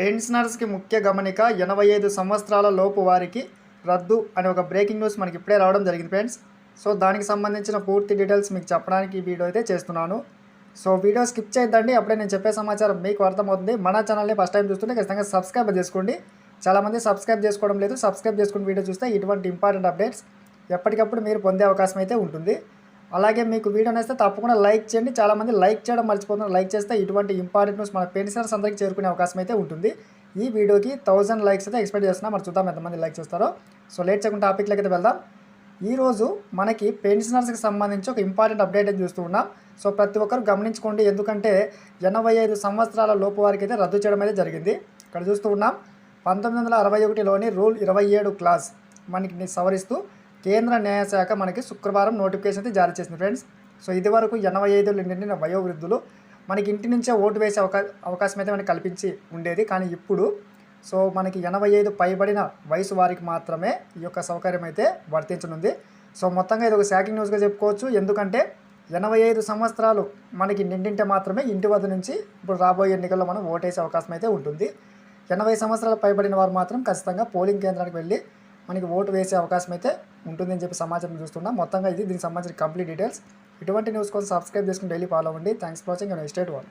పెన్షనర్స్కి ముఖ్య గమనిక ఎనభై ఐదు సంవత్సరాల లోపు వారికి రద్దు అనే ఒక బ్రేకింగ్ న్యూస్ మనకి ఇప్పుడే రావడం జరిగింది ఫ్రెండ్స్. సో దానికి సంబంధించిన పూర్తి డీటెయిల్స్ మీకు చెప్పడానికి ఈ వీడియో అయితే చేస్తున్నాను. సో వీడియో స్కిప్ చేయొద్దండి. అప్పుడే నేను చెప్పే సమాచారం మీకు అర్థమవుతుంది. మన ఛానల్ని ఫస్ట్ టైం చూస్తుంటే ఖచ్చితంగా సబ్స్క్రైబ్ చేసుకోండి. చాలామంది సబ్స్క్రైబ్ చేసుకోవడం లేదు. సబ్స్క్రైబ్ చేసుకుని వీడియో చూస్తే ఇటువంటి ఇంపార్టెంట్ అప్డేట్స్ ఎప్పటికప్పుడు మీరు పొందే అవకాశం అయితే ఉంటుంది. అలాగే మీకు వీడియో నచ్చితే తప్పకుండా లైక్ చేయండి. చాలామంది లైక్ చేయడం మర్చిపోతున్నారు. లైక్ చేస్తే ఇటువంటి ఇంపార్టెంట్ న్యూస్ మన పెన్షనర్స్ అందరికీ చేరుకునే అవకాశం అయితే ఉంటుంది. ఈ వీడియోకి థౌజండ్ లైక్స్ అయితే ఎక్స్పెక్ట్ చేస్తున్నాం. మరి చూద్దాం ఎంతమంది లైక్ చేస్తారో సో లేట్ చేయకుండా టాపిక్లోకి అయితే వెళ్దాం. ఈరోజు మనకి పెన్షనర్స్కి సంబంధించి ఒక ఇంపార్టెంట్ అప్డేట్ అయితే చూస్తూ ఉన్నాం. సో ప్రతి ఒక్కరు గమనించుకోండి. ఎందుకంటే ఎనభై ఐదు సంవత్సరాల లోపు వారికి అయితే రద్దు చేయడం అయితే జరిగింది. ఇక్కడ చూస్తూ ఉన్నాం. పంతొమ్మిది వందల అరవై ఒకటిలోని రూల్ ఇరవై ఏడు క్లాస్ మనకి సవరిస్తూ కేంద్ర న్యాయశాఖ మనకి శుక్రవారం నోటిఫికేషన్ అయితే జారీ చేసింది ఫ్రెండ్స్. సో ఇది వరకు ఎనభై ఐదు నిండిన వయోవృద్ధులు మనకి ఇంటి నుంచే ఓటు వేసే అవకా అవకాశం అయితే మనకి కల్పించి ఉండేది. కానీ ఇప్పుడు సో మనకి ఎనభై ఐదు పైబడిన వయసు వారికి మాత్రమే ఈ యొక్క సౌకర్యం అయితే వర్తించనుంది. సో మొత్తంగా ఇది ఒక శాకింగ్ న్యూస్గా చెప్పుకోవచ్చు. ఎందుకంటే ఎనభై ఐదు సంవత్సరాలు మనకి నిండింటే మాత్రమే ఇంటి వద్ద నుంచి ఇప్పుడు రాబోయే ఎన్నికల్లో మనం ఓటేసే అవకాశం అయితే ఉంటుంది. ఎనభై సంవత్సరాలు పైబడిన వారు మాత్రం ఖచ్చితంగా పోలింగ్ కేంద్రానికి వెళ్ళి మనకి ఓటు వేసే అవకాశం అయితే ఉంటుందని చెప్పి సమాచారం చూస్తున్నాం. మొత్తంగా ఇది దీనికి సంబంధించిన కంప్లీట్ డీటెయిల్స్. ఇటువంటి న్యూస్ కోసం సబ్స్క్రైబ్ చేసుకుని డైలీ ఫాలో అవ్వండి. Thanks for watching estate one